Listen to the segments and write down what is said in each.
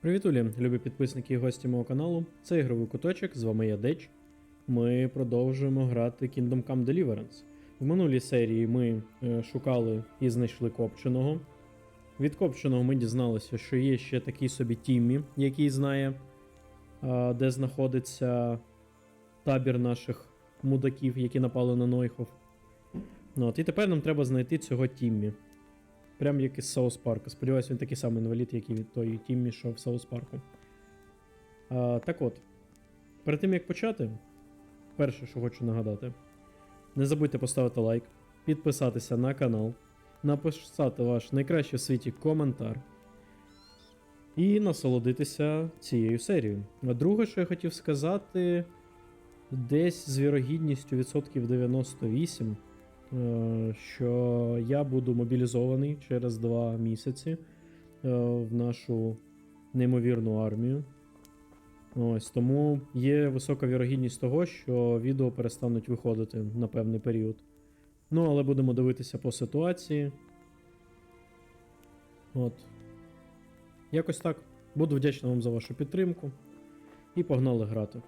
Привіт, Улі, любі підписники і гості мого каналу. Це ігровий куточок, з вами я Деч. Ми продовжуємо грати Kingdom Come Deliverance. В минулій серії ми е, шукали і знайшли копченого. Від копченого ми дізналися, що є ще такий собі Тіммі, який знає, е, де знаходиться табір наших мудаків, які напали на Нойхов. Ну, от, і тепер нам треба знайти цього Тіммі. Прям як із Саус Парка. Сподіваюся, він такий самий інвалід, як і від той Тіммі, що в Саус Парку. А, так от, перед тим як почати, перше, що хочу нагадати, не забудьте поставити лайк, підписатися на канал, написати ваш найкращий в світі коментар і насолодитися цією серією. А друге, що я хотів сказати, десь з вірогідністю відсотків 98 е, що я буду мобілізований через два місяці е, в нашу неймовірну армію. Ось тому є висока вірогідність того, що відео перестануть виходити на певний період. Ну, але будемо дивитися по ситуації. От. Якось так. Буду вдячний вам за вашу підтримку. І погнали грати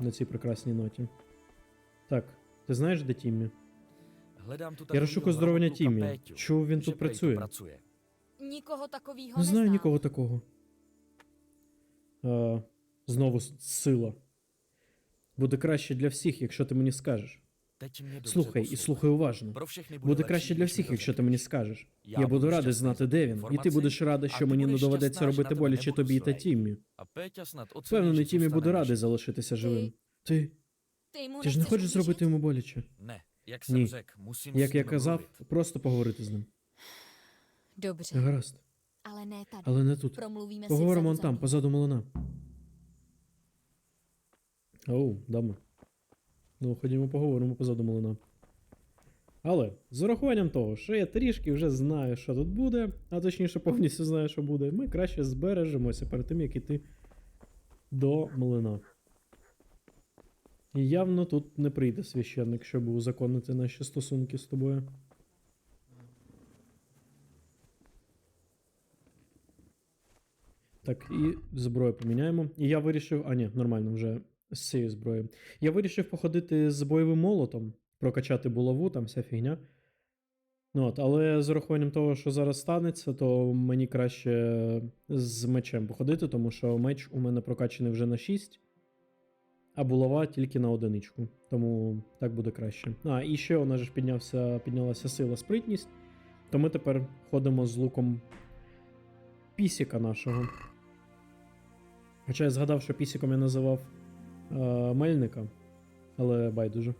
на цій прекрасній ноті. Так, ти знаєш, де Тіммі? Hledám tu Я розшукую здоровлення Тіммі. Петю. Чув він тут працює. pracuje. Nikoho Не знаю нікого такого. А, знову сила. Буде краще для всіх, якщо ти мені скажеш. Слухай і слухай уважно. Буде краще для всіх, якщо ти мені скажеш. Я буду радий знати, де він, і ти будеш рада, що мені не доведеться робити боляче тобі та. Тіммі. Впевнений, Тіммі буде радий залишитися живим. Ти. Ти ж не хочеш зробити йому боляче. Ні. Як я казав, просто поговорити з ним. Dobře, Гаразд. ale ne tady. Але не тут. Поговоримо он там, позаду млина. Оу, дама. Ну, ходімо поговоримо позаду млина. Але з урахуванням того, що я трішки вже знаю, що тут буде, а точніше повністю знаю, що буде, ми краще збережемося перед тим, як іти до млина. І явно тут не прийде священник, щоб узаконити наші стосунки з тобою. Так, і зброю поміняємо. І я вирішив. А, ні, нормально, вже з цією зброєю. Я вирішив походити з бойовим молотом, прокачати булаву, там вся фігня. Ну, от, але з урахуванням того, що зараз станеться, то мені краще з мечем походити, тому що меч у мене прокачаний вже на 6, а булава тільки на одиничку. Тому так буде краще. А, і ще у нас ж піднявся, піднялася сила спритність. То ми тепер ходимо з луком пісіка нашого. Хоча я згадав, що пісіком я називав е, мельника, але байдуже.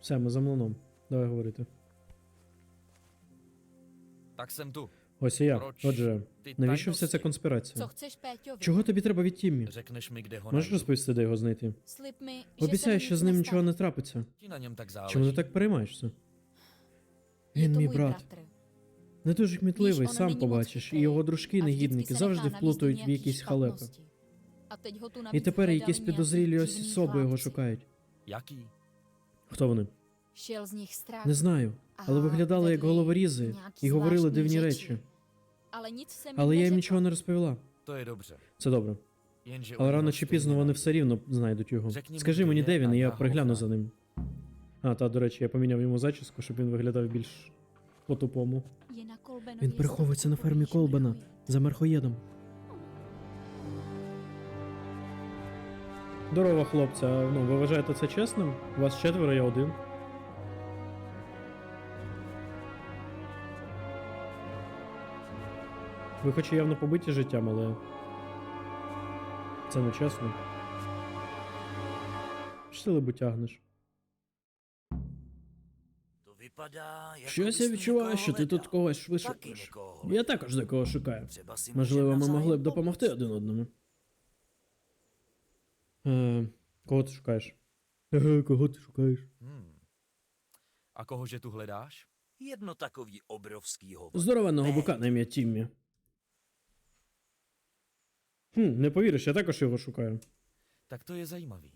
Все, ми за млином. Давай говорити. Jsem tu. Ось і я. Отже, навіщо вся ця конспірація? Чого тобі треба від Тіммі? Можеш розповісти, де його знайти? Обіцяю, що з ним нічого не трапиться. Чому ти так переймаєшся? Він мій брат. Не дуже кмітливий, сам побачиш, і його дружки, негідники, завжди вплутують в якісь халепи. І тепер якісь підозрілі особи його шукають. Хто вони? Не знаю, але виглядали як головорізи і говорили дивні речі. Ale nic jsem Але я їм нічого не розповіла. To je dobře. Це добре. Але рано чи пізно вони все рівно знайдуть його. Скажи мені, де він, і я пригляну за ним. А, та, до речі, я поміняв йому зачіску, щоб він виглядав більш по-тупому. Je na Kolbenově Він приховується на фермі Колбена за мерхоєдом. Здорово, хлопці. А, Ну, ви вважаєте це чесним? Вас четверо, я один. Ви хоч і явно побиті життям, але. Це не чесно. Сили тягнеш. To vypadá, jako Щось я відчуваю, що ти тут когось někoho. Я також декого шукаю. Можливо, ми могли б допомогти один одному. Е, кого ти шукаєш? Еге, кого ти шукаєш? A kohože tu hledáš? Jedno takový obrovský hovor. Здоровенного бика на ім'я Тіммі. Хм, не повіриш, я також його шукаю. Tak to je zajímavý.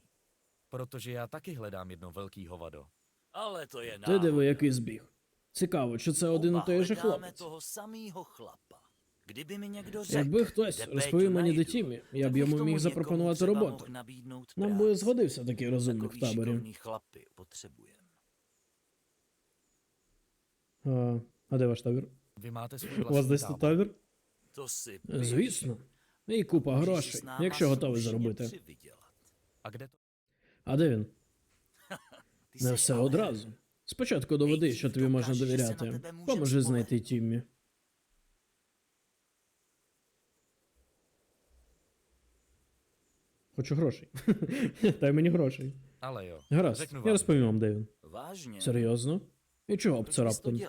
Protože já taky hledám jedno velký hovado. Ale to je Ти диви, який збіг. Цікаво, чи це один і той же hledáme хлопець. toho samého chlapa. Kdyby mi někdo řekl, Якби хтось розповів мені до Тімі, я б bych йому міг запропонувати роботу. Нам би згодився такий розумник в таборі. chlapy potřebujeme. А, а де ваш табір? Vy máte svůj У вас десь тут табір? To si Звісно. І купа грошей, якщо готовий заробити. А де він? Не все одразу. Спочатку доведи, що тобі можна довіряти. Поможи знайти Тіммі. Хочу грошей. Дай мені грошей. Гаразд, я розповім вам, де він. Серйозно? І чого б це раптом?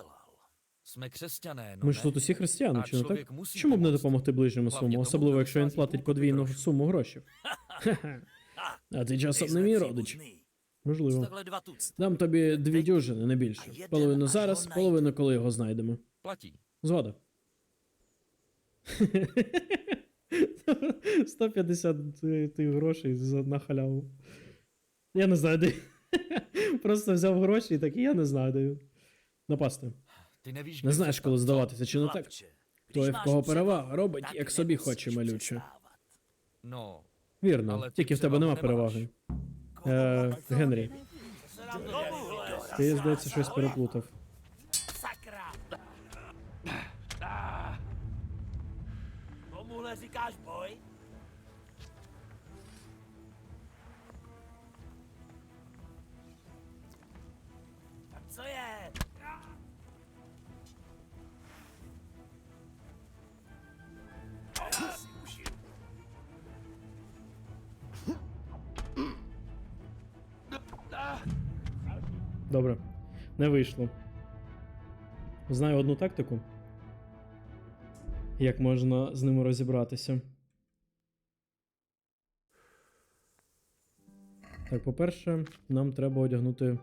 Ми ж тут усі християни, чи не так? Чому б не допомогти ближньому своєму, особливо якщо він платить подвійну суму грошей? А ти часом не мій родич. Можливо. Дам тобі дві дюжини, не більше. Половину зараз, половину, коли його знайдемо. Згода. 150 грошей на халяву. Я не знаю, де. Просто взяв гроші і такий, я не знаю, де. Напасти. Не знаєш, коли здаватися, чи не так? Той, в кого перевага, робить, як собі хоче малюче. Вірно, тільки в тебе нема переваги. Е, Генрі, ти, здається, щось переплутав. Sakra! Tomuhle Добре. Не вийшло. Знаю одну тактику. Як можна з ними розібратися. Так, по-перше, нам треба одягнути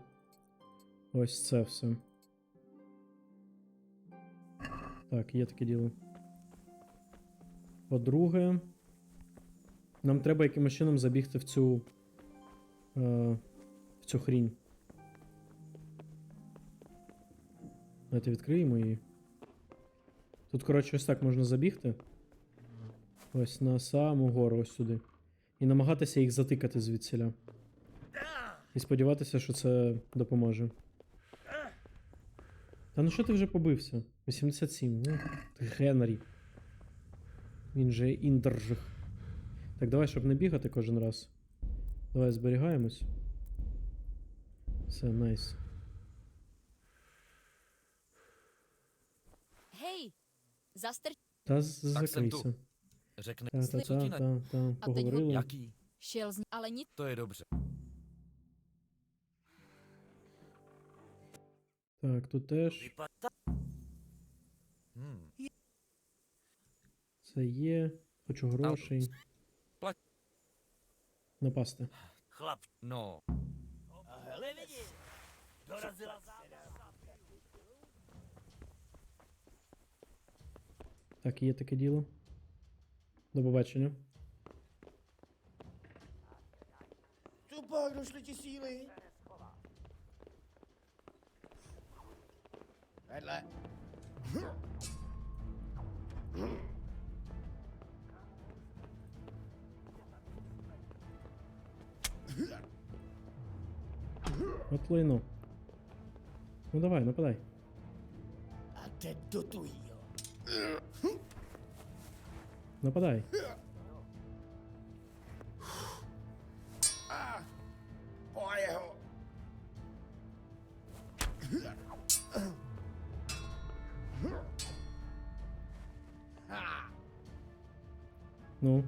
ось це все. Так, є таке діло. По-друге, нам треба якимось чином забігти в цю. Е, в цю хрінь. Давайте відкриємо її. Тут, коротше, ось так можна забігти. Ось на саму гору, ось сюди. І намагатися їх затикати звідсіля. І сподіватися, що це допоможе. Та ну що ти вже побився? 87. Ну, Генрі. Він же Індержих. Так, давай, щоб не бігати кожен раз. Давай зберігаємось. Все, найс. Zastrč Та з- Так, jsem закрийся. Řekne, Та, та, та, та, та, A teď поговорили. jaký? šel z ale nic To je dobře. Так, тут теж Vypadá Hmm. це є. Хочу грошей. Плать. Напасти. chlap. No, Hele vidíš, dorazila Так, є таке діло. До побачення. Ti síly. Vedle. От лайно. Ну давай, нападай. Teď do tuhýho. Нападай. Po jeho. Ha! Ну.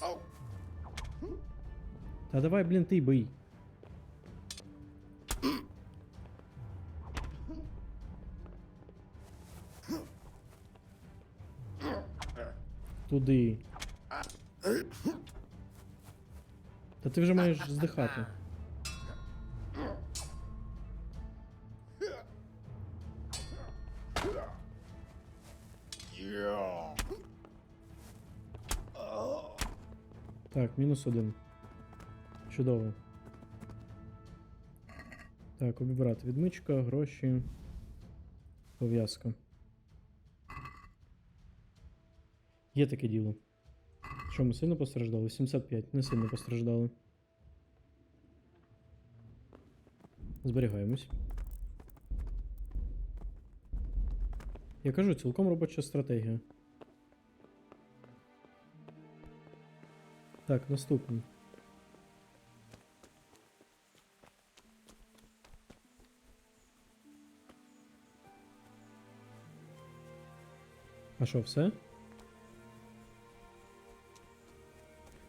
Au. Та давай, блін, ти бий. Туди. Та ти вже маєш здихати. Так, мінус один. Чудово. Так, обібрати відмичка, гроші. Пов'язка. Є таке діло. Що, ми сильно постраждали? 75, не сильно постраждали. Зберігаємось. Я кажу, цілком робоча стратегія. Так, наступний. А що, все?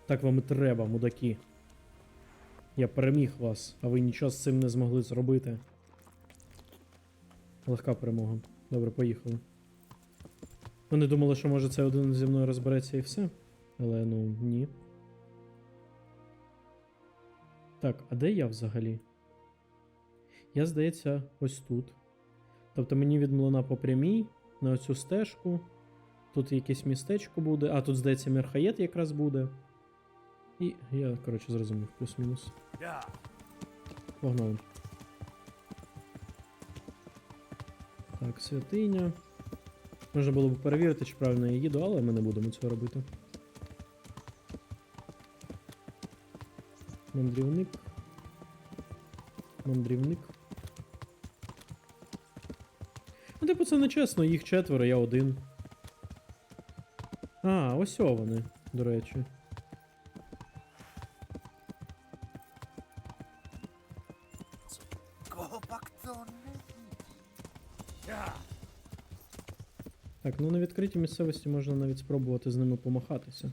Так вам і треба, мудаки. Я переміг вас, а ви нічого з цим не змогли зробити. Легка перемога. Добре, поїхали. Вони думали, що може це один зі мною розбереться і все. Але ну ні. Так, а де я взагалі? Я, здається, ось тут. Тобто мені від млина по прямій на оцю стежку. Тут якесь містечко буде. А, тут, здається, Мерхаєт якраз буде. І я, коротше, зрозумів, плюс-мінус. Погнали. Так, святиня. Можна було б перевірити, чи правильно я їду, але ми не будемо цього робити. Мандрівник. Мандрівник. Ну, типу, це не чесно, їх четверо, я один. А, ось вони, до речі. Ну на відкритій місцевості можна навіть спробувати з ними помахатися.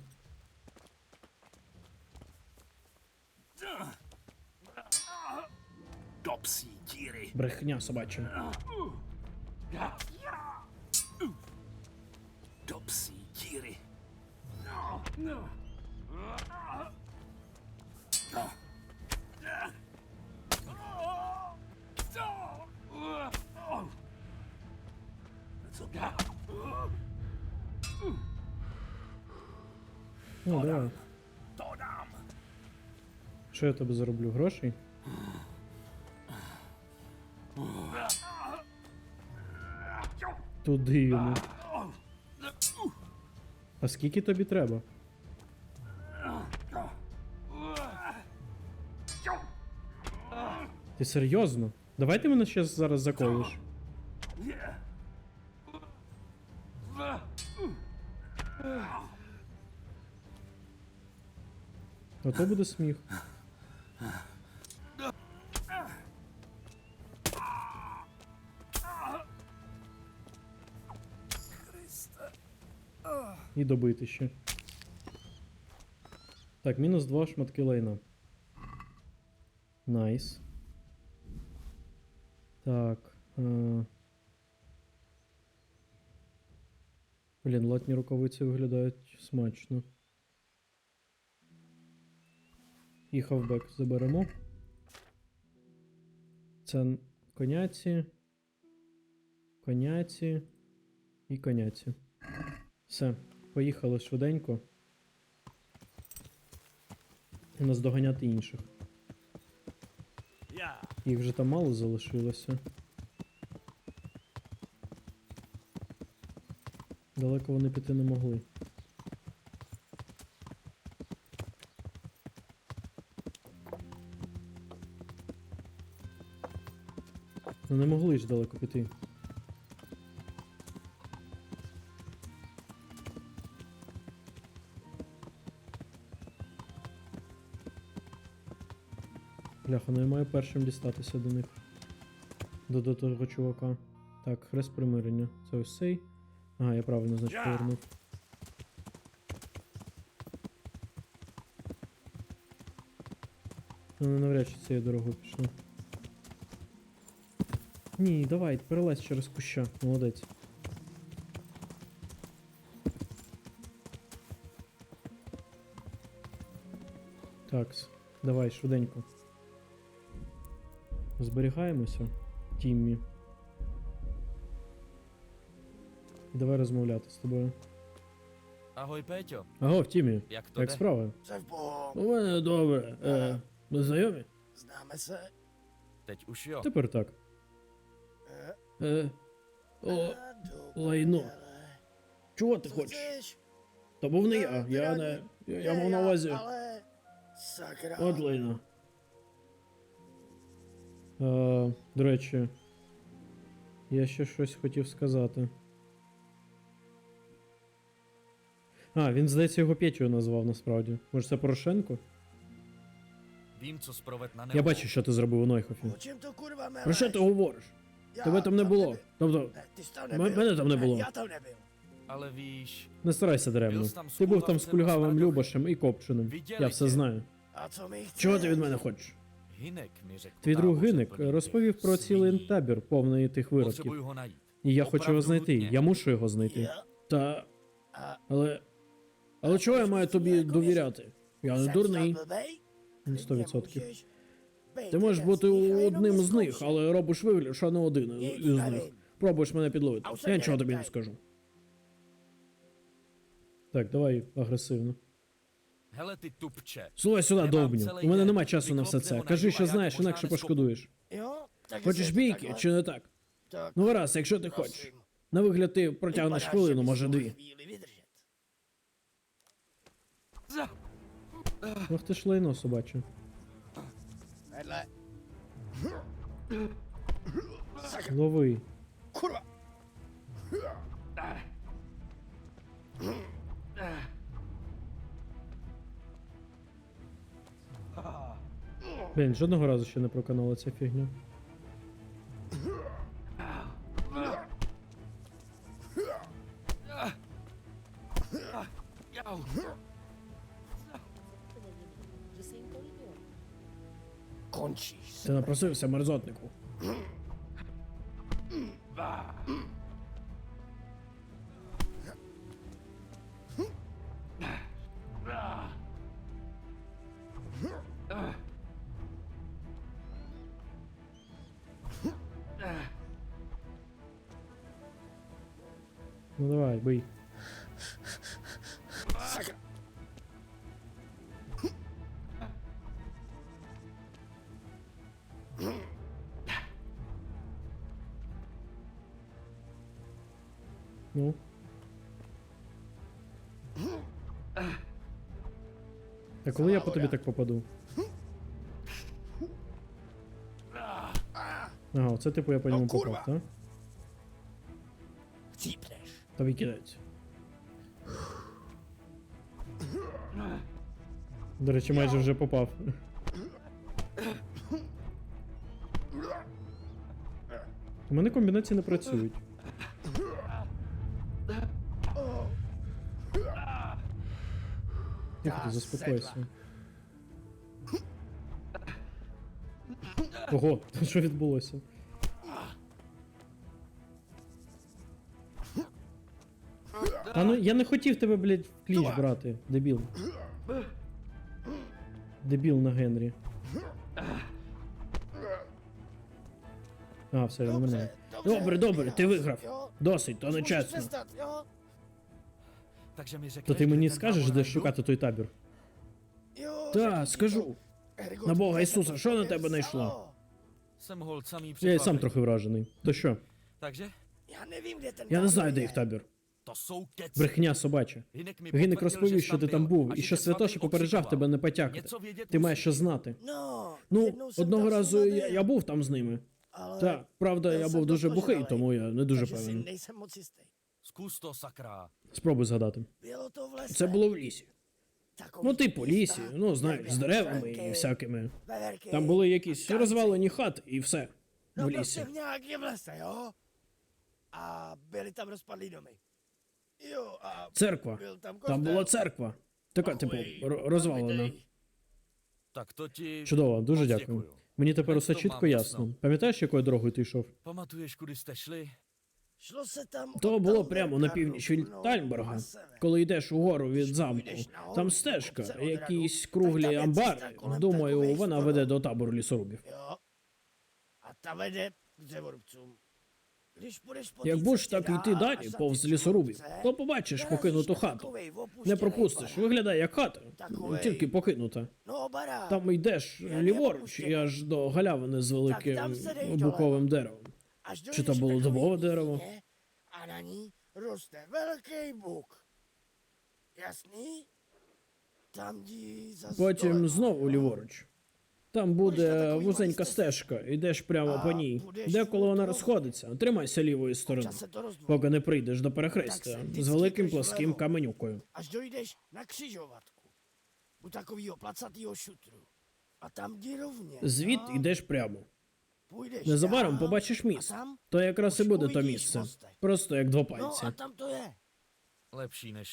Брехня собача. Топсі діри. Ну, давай. Що я тобі зароблю? Грошей? Туди йому. А скільки тобі треба? Ти серйозно? Давай ти мене ще зараз заколиш. А то буде сміх. І добити ще. Так, мінус два шматки лайна. Найс. Так. Е... Блін, латні рукавиці виглядають смачно. І хавбек заберемо. Це коняці. Коняці. І коняці. Все, поїхали швиденько. І наздоганяти інших. Їх вже там мало залишилося. Далеко вони піти не могли. Ну не могли ж далеко піти. Бляха, ну я маю першим дістатися до них. До, до того чувака. Так, хрест примирення. Це ось цей. Ага, я правильно, значить, повернув. Ну, навряд чи цією дорогою пішли. Ні, давай, перелазь через куща. Молодець. Такс, давай, швиденько. Зберігаємося, Тіммі. І давай розмовляти з тобою. Ahoj, Péťo. Аго, Тіммі, Jak to як справи? Це в Богом. У мене добре. Е, Ми знайомі? Se? Teď už jo. Тепер так. Е. О, лайно. чого ти хочеш? Та був не я, я не. Я, я мав на увазі. От лайно. Е, до речі, я ще щось хотів сказати. А, він, здається, його Петю назвав насправді. Може, це Порошенко? Я бачу, що ти зробив у Нойхофі. Про що ти говориш? Тебе там не було. Тобто, nebyl. мене там не Ne, було. Já tam nebyl. Ale víš, не старайся даремно. Ти був там з кульгавим Любашем і Копченим. Я все знаю. Чого ти від мене хочеш? Твій друг plný розповів про цілий табір, повний тих виродків. І я хочу його знайти. Я мушу його знайти. Та. Але. Але чого я маю тобі довіряти? Я не дурний. snad blbej? Ти можеш бути одним з них, але робиш вигляд, що не один із них. Пробуєш мене підловити. Я нічого тобі не скажу. Так, давай агресивно. Ty. Слухай сюди, довбню. У мене немає часу на все це. Кажи, що знаєш, інакше пошкодуєш. Хочеш бійки, чи не так? Ну гаразд, якщо ти хочеш. На вигляд ти протягнеш хвилину, може дві. Ах ти ж лайно собаче. Лови. Курва! Блін, жодного разу ще не проканала ця фігня. Напросився мерзотнику. Ну. А коли я по тобі так попаду? Ага, оце типу я по ньому попав, так? Chcípneš. Тобі кидається. До речі, майже вже попав. У мене комбінації не працюють. Заспокойся. Ого, що відбулося? Та ну я не хотів тебе, блядь, в кліч брати, дебіл. Дебіл на Генрі. А, все, він мене. Добре, добре, ти виграв. Досить, то не чесно. То ти мені скажеш, де шукати той табір? Та, скажу. На Бога Ісуса, що на тебе найшло? vzalo? Jsem hol Я і сам трохи вражений. То що? Я не знаю, де їх табір. Брехня собача. Mi розповів, що ти там був, і що Святоша попереджав тебе не потякати. Ти маєш що знати. Ну, одного разу я, я був там з ними. Так, правда, я був дуже бухий, тому я не дуже певен. Спробуй згадати. Це було в лісі. Ну, типу, лісі, ну знаєш, з деревами і всякими. Там були якісь розвалені хати і все. В лісі. Церква. Там була церква. Така, типу, розвалена. Tak to ti... Чудово, дуже дякую. Мені тепер усе чітко ясно. Пам'ятаєш, якою дорогою ти йшов? Pamatuješ, kudy jste То було прямо на північ від Тальберга, коли йдеш угору від замку. Там стежка, якісь круглі амбари. Думаю, вона веде до табору лісорубів. Як будеш так йти далі повз лісорубів, то побачиш покинуту хату. Не пропустиш, виглядає як хата, тільки покинута. Там йдеш ліворуч і аж до галявини з великим буковим деревом. Чи bylo takový dubové дерево? ní roste velký buk. Jasný? Tam jdi za Потім знову ліворуч. Там буде вузенька стежка, йдеш прямо по ній. Деколи вона розходиться, тримайся лівої сторони, поки не прийдеш до перехрестя з великим пласким каменюкою. Až dojdeš na křižovatku. U takového placatého šutru. A tam jdi. Звід йдеш прямо. Незабаром побачиш tam? То якраз і буде то місце. Просто як два пальці.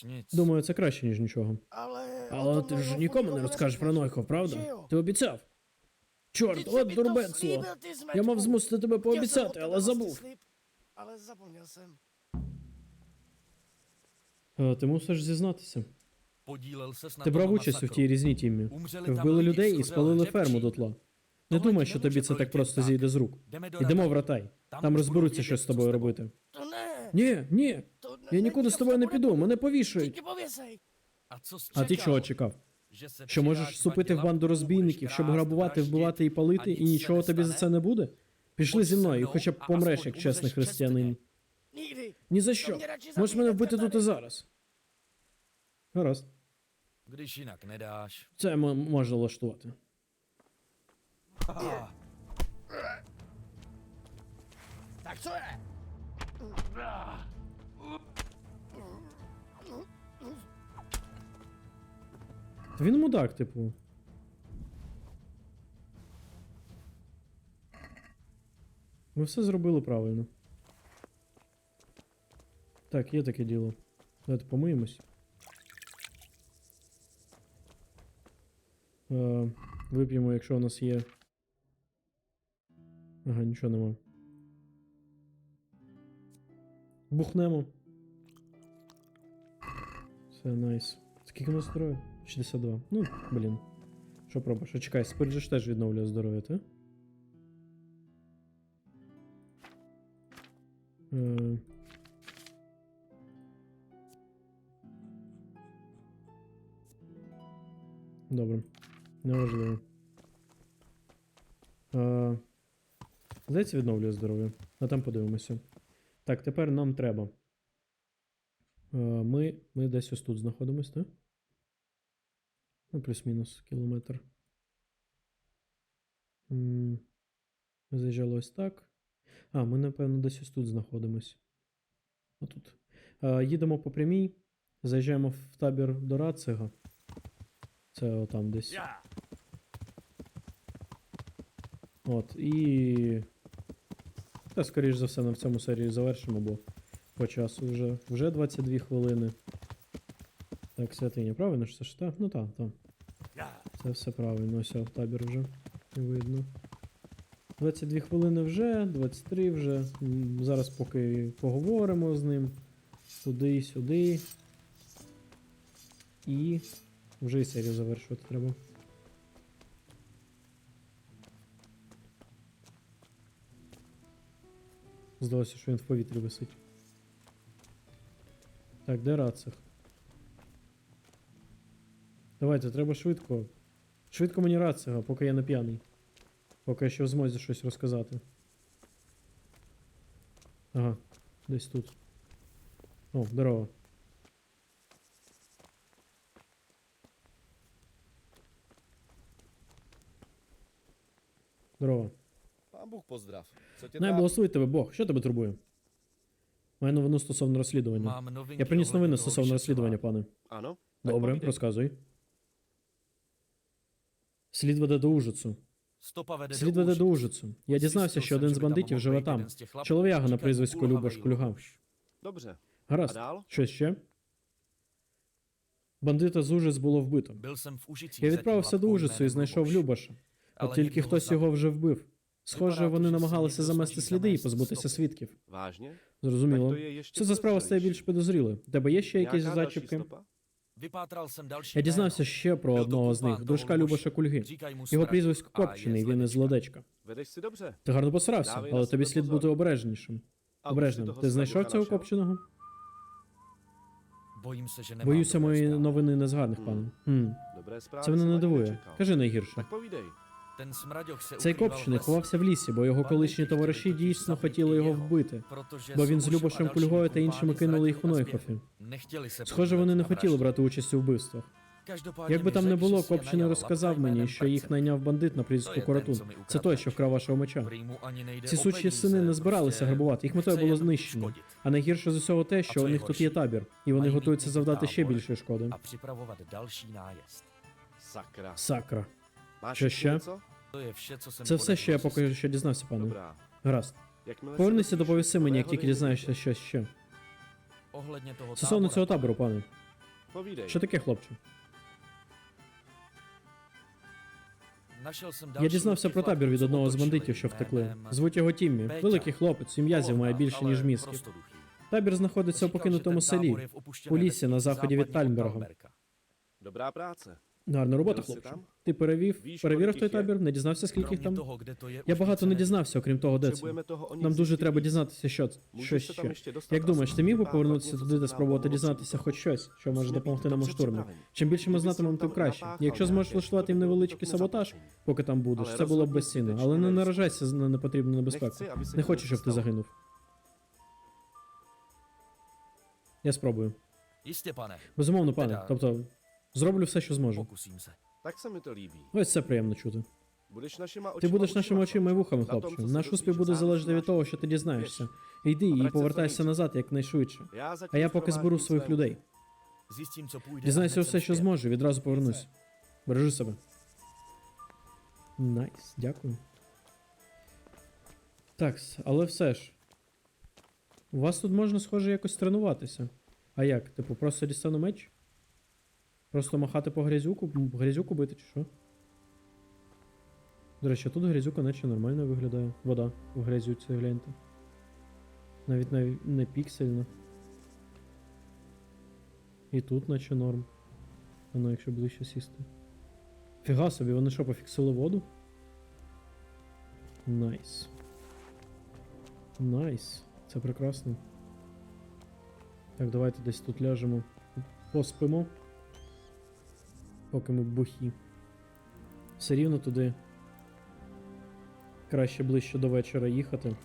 nic. Думаю, це краще, ніж нічого. Але ти ж нікому не розкажеш про. Нойхов, правда? Ти обіцяв. Чорт, от дурбецло. Я мав змусити тебе пообіцяти, але забув. jsem. Е, Ти мусиш зізнатися. Ти брав участь у тій різні тімі. Вбили людей і спалили ферму дотла. Не думай, що тобі це так просто зійде з рук. Ідемо Rataj. в Ратай. Там розберуться, vědět, що з тобою робити. Ні, ні, я нікуди з тобою не піду, мене повішують. А ти чого чекав? Що можеш вступити в банду розбійників, щоб грабувати, вбивати і палити, і нічого тобі за це не буде? Пішли зі мною, і хоча б помреш, як чесний християнин. Ні за що. Можеш мене вбити тут і зараз. Гаразд. Це можна влаштувати. Tak co je? Та Він мудак, типу. Ми все зробили правильно. Так, є таке діло. Давайте помиємось. Е, вип'ємо, якщо у нас є. Ага, нічого нема. Бухнемо. Все, найс. Скільки у нас здоров'я? 62. Ну, блін. Що пробуєш? А чекай, спирт же ж теж відновлює здоров'я, ти? Е... Добре. Неважливо. Е... Здається, відновлює здоров'я. А там подивимося. Так, тепер нам треба. Е, Ми, ми десь ось тут знаходимось, так? Ну, плюс-мінус кілометр. Ми заїжджали ось так. А, ми, напевно, десь ось тут знаходимось. Отут. Е, Їдемо по прямій. Заїжджаємо в табір до Рацига. Це отам десь. От, і. Та, скоріш за все, на цьому серії завершимо, бо по часу вже, вже 22 хвилини. Так, святиня, правильно ж це ж так? Ну так, так. Це все правильно, ось табір вже видно. 22 хвилини вже, 23 вже. Зараз поки поговоримо з ним. Туди, сюди. І вже і серію завершувати треба. Здалося, що він в повітрі висить. Так, де рацих? Давайте, треба швидко. Швидко мені рація, поки я не п'яний. Поки я ще в змозі щось розказати. Ага, десь тут. О, здорово. Здорово. Бог поздрав. Co tě Най trápí? благословить тебе Бог. Що тебе турбує? Маю новину стосовно розслідування. Я приніс новини стосовно розслідування, пане. Tak Добре, розказуй. Слід веде до Ужицу. Слід веде до. Ужицу. Я дізнався, що один з бандитів живе там. Чолов'яга на прізвисько Любаш Кульга. A Гаразд. Щось ще? Бандита з Ужиць було вбито. Я відправився до Ужицю і знайшов Любаша. От тільки хтось його вже вбив. Схоже, вони намагалися замести сліди і позбутися свідків. Зрозуміло. Що за справа стає більш підозрілою? У тебе є ще якісь зачіпки? Я дізнався ще про одного з них, Luboše. Любаша Кульги. Його прізвисько Копчений, він із. Vedeš. Ти гарно постарався, Dávай але тобі слід бути обережнішим. Toho Ти знайшов цього копченого? Боюся, мої новини не з гарних, Hm. пане. Хм. Це мене не дивує. Кажи найгірше. Цей v ховався в лісі, бо його колишні товариші дійсно хотіли його вбити, бо він з Любошем Кульгою та іншими кинули їх у Нойхофі. Схоже, вони не хотіли брати участь у вбивствах. Як би там не було, копчений розказав мені, що їх найняв бандит на mi ukradl Це той, що вкрав вашого меча. Ці сучі сини не збиралися грабувати, їх метою було знищення. А найгірше з усього те, що у них тут є табір, і вони готуються завдати ще більшої шкоди. Sakra. Сакра. Що ще? něco? To je vše, co jsem Це все, що я поки що дізнався, пане. Гаразд. Повернися, доповіси мені, як тільки дізнаєшся щось ще. Стосовно цього табору, пане. Що таке, хлопче? Я дізнався про табір від одного з бандитів, що втекли. Звуть його Тіммі. Великий хлопець, м'язів має більше, ніж мізків. Табір знаходиться у покинутому селі. у лісі на заході від západně od Тальнберга. Гарна робота, хлопче. Ти перевів, перевірив той табір, не дізнався, скільки їх там? Я багато не дізнався, окрім того, де це. Нам дуже треба дізнатися, що, це- Můžeš що se tam ще. Як думаєш, ти міг би повернутися туди та спробувати дізнатися хоч щось, що може допомогти нам у штурмі? Чим більше ми знатимемо, тим краще. Якщо зможеш влаштувати їм невеличкий саботаж, поки там будеш, це було б безцінно. Але не наражайся на непотрібну небезпеку. Не хочу, щоб ти загинув. Я спробую. Безумовно, пане. Тобто, зроблю все, що зможу. se. Tak se mi. Ось це приємно чути. Budeš našima Ти будеш нашими очима і вухами, хлопче. Наш успіх буде залежати від того, що ти дізнаєшся. Йди і повертайся назад якнайшвидше. А я поки зберу своїх людей. Дізнайся все, що зможу, відразу повернусь. Бережи себе. Найс, дякую. Так, але все ж. У вас тут можна, схоже, якось тренуватися. А як? Типу, просто дістану меч? Просто махати по грязюку, м, грязюку бити чи що? До речі, тут грязюка наче нормально виглядає. Вода в грязюці, гляньте. Навіть не, не піксельно. І тут наче норм. А ну, якщо ближче сісти. Фіга собі, вони що, пофіксили воду? Найс. Найс. Це прекрасно. Так, давайте десь тут ляжемо. Поспимо. Поки ми бухі. Все рівно туди. Краще ближче до вечора їхати.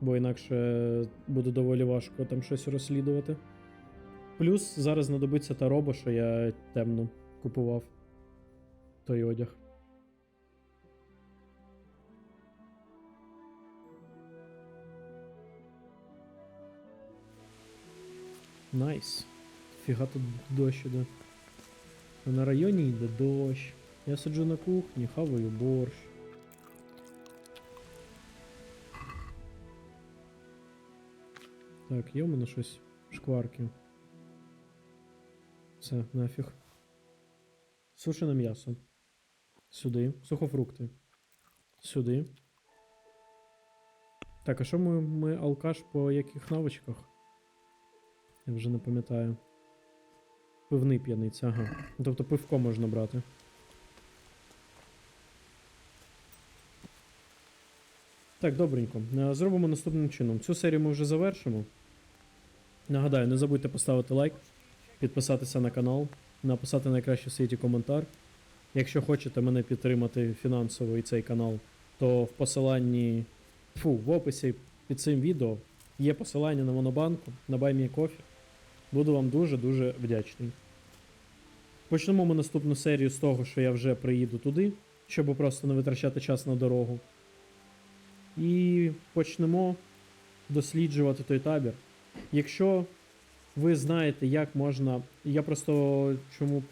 Бо інакше буде доволі важко там щось розслідувати. Плюс зараз знадобиться та роба, що я темно купував. Той одяг. Найс. Фіга тут дощ іде. А на районі йде дощ. Я сиджу на кухні, хаваю борщ. Так, є у мене щось шкварки. Все, нафіг. Сушене м'ясо. Сюди. Сухофрукти. Сюди. Так, а що ми, ми алкаш по яких навичках? Я вже не пам'ятаю. Пивний п'яниця, ага. Тобто пивко можна брати. Так, добренько. Е, Зробимо наступним чином. Цю серію ми вже завершимо. Нагадаю, не забудьте поставити лайк, підписатися на канал, написати найкраще в світі коментар. Якщо хочете мене підтримати фінансово і цей канал, то в посиланні, фу, в описі під цим відео є посилання на Монобанку, на BuyMeCoffee. Буду вам дуже-дуже вдячний. Почнемо ми наступну серію з того, що я вже приїду туди, щоб просто не витрачати час на дорогу. І почнемо досліджувати той табір. Якщо ви знаєте, як можна. Я просто чому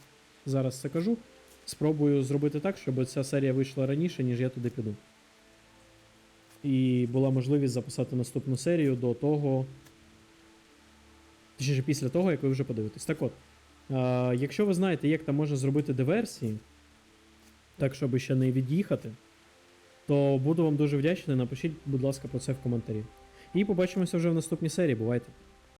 зараз це кажу. Спробую зробити так, щоб ця серія вийшла раніше, ніж я туди піду. І була можливість записати наступну серію до того. Точніше, після того, як ви вже подивитесь. Так от, якщо ви знаєте, як там можна зробити диверсії, так, щоб ще не від'їхати, то буду вам дуже вдячний. Напишіть, будь ласка, про це в коментарі. І побачимося вже в наступній серії. Бувайте!